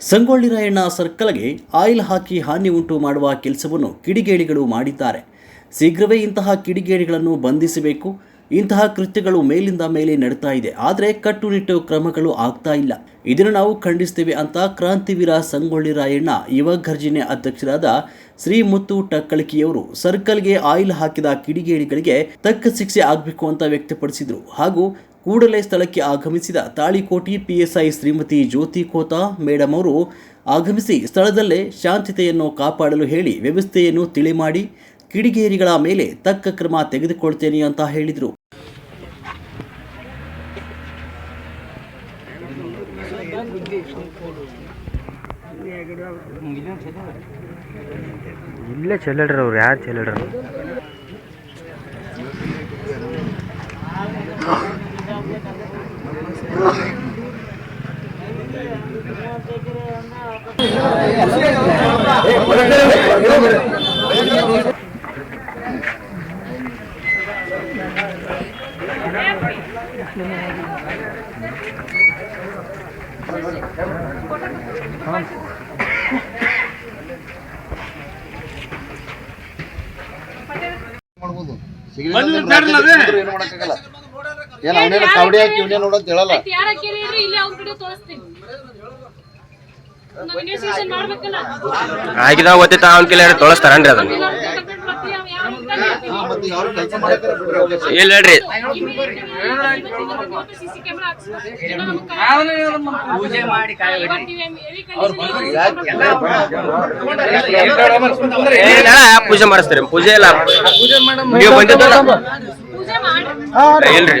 ಸಂಗೊಳ್ಳಿ ರಾಯಣ್ಣ ಸರ್ಕಲ್ಗೆ ಆಯಿಲ್ ಹಾಕಿ ಹಾನಿ ಉಂಟು ಮಾಡುವ ಕೆಲಸವನ್ನು ಕಿಡಿಗೇಡಿಗಳು ಮಾಡಿದ್ದಾರೆ. ಶೀಘ್ರವೇ ಇಂತಹ ಕಿಡಿಗೇಡಿಗಳನ್ನು ಬಂಧಿಸಬೇಕು. ಇಂತಹ ಕೃತ್ಯಗಳು ಮೇಲಿಂದ ಮೇಲೆ ನಡೀತಾ ಇದೆ. ಆದರೆ ಕಟ್ಟುನಿಟ್ಟು ಕ್ರಮಗಳು ಆಗ್ತಾ ಇಲ್ಲ. ಇದನ್ನು ನಾವು ಖಂಡಿಸ್ತೇವೆ ಅಂತ ಕ್ರಾಂತಿವೀರ ಸಂಗೊಳ್ಳಿ ರಾಯಣ್ಣ, ಯುವ ಘರ್ಜನೆ ಅಧ್ಯಕ್ಷರಾದ ಶ್ರೀ ಮುತ್ತು ಟಕ್ಕಳಕಿಯವರು ಸರ್ಕಲ್ಗೆ ಆಯಿಲ್ ಹಾಕಿದ ಕಿಡಿಗೇಡಿಗಳಿಗೆ ತಕ್ಕ ಶಿಕ್ಷೆ ಆಗಬೇಕು ಅಂತ ವ್ಯಕ್ತಪಡಿಸಿದರು. ಹಾಗೂ ಕೂಡಲೇ ಸ್ಥಳಕ್ಕೆ ಆಗಮಿಸಿದ ತಾಳಿಕೋಟಿ ಪಿಎಸ್ಐ ಶ್ರೀಮತಿ ಜ್ಯೋತಿ ಕೋತಾ ಮೇಡಮ್ ಅವರು ಆಗಮಿಸಿ ಸ್ಥಳದಲ್ಲೇ ಶಾಂತತೆಯನ್ನು ಕಾಪಾಡಲು ಹೇಳಿ ವ್ಯವಸ್ಥೆಯನ್ನು ತಿಳಿ ಮಾಡಿ ಕಿಡಿಗೇರಿಗಳ ಮೇಲೆ ತಕ್ಕ ಕ್ರಮ ತೆಗೆದುಕೊಳ್ತೇನೆ ಅಂತ ಹೇಳಿದರು. ಇಲ್ಲೇ ಚೆಲ್ಲಡ್ರಿ ಅವ್ರು ಯಾರು ಚೆಲ್ಲಡ್ರಿ ಮಾಡ್ಬೋದು. ಏನು ಮಾಡಕ್ಕಾಗಲ್ಲ. ಏನ್ ಅವನೇನು ಕಬಡ್ಡಿ ಹಾಕಿ ಇವನೇ ನೋಡಂತ ಹೇಳಲ್ಲ. ಆಗಿದ ಅವನ ಕೆಲ ತೊಳಸ್ತಾರನ್ರಿ ಅದನ್ನ. ಇಲ್ಲ ಹೇಳ್ರಿ. ಪೂಜೆ ಮಾಡಿ ಏನಿಲ್ಲ ಪೂಜೆ ಮಾಡಿಸ್ತೀರಿ? ಪೂಜೆ ಇಲ್ಲ. ನೀವು ಬಂದಿದ್ದಲ್ಲ? ಇಲ್ರಿ.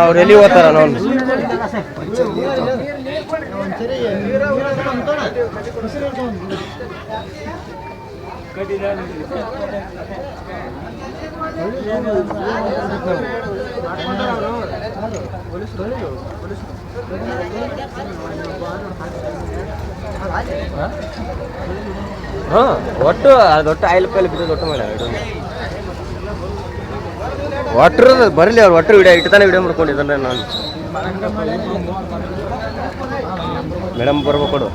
ಅವ್ರು ಎಲ್ಲಿ ಓದ್ತಾರ ನೋಡಿ ಹಾ ಒಟ್ಟು ಅದೊಟ್ಟು ಆಯಿಲ್ ಪೈಲ್ ಬಿದ್ದು ಮಾಡ್ಯಾರ ಇದು. ಒಟ್ರ ಬರಲಿ ಅವ್ರು ಒಟ್ರು ವಿಡಿಯೋ ಇಟ್ತಾನೆ ವಿಡಿಯೋ ಮಾಡ್ಕೊಂಡಿದ್ದಾನೆ ನಾನು. ಮೇಡಮ್ ಬರ್ಬೇಕು ಕೊಡು.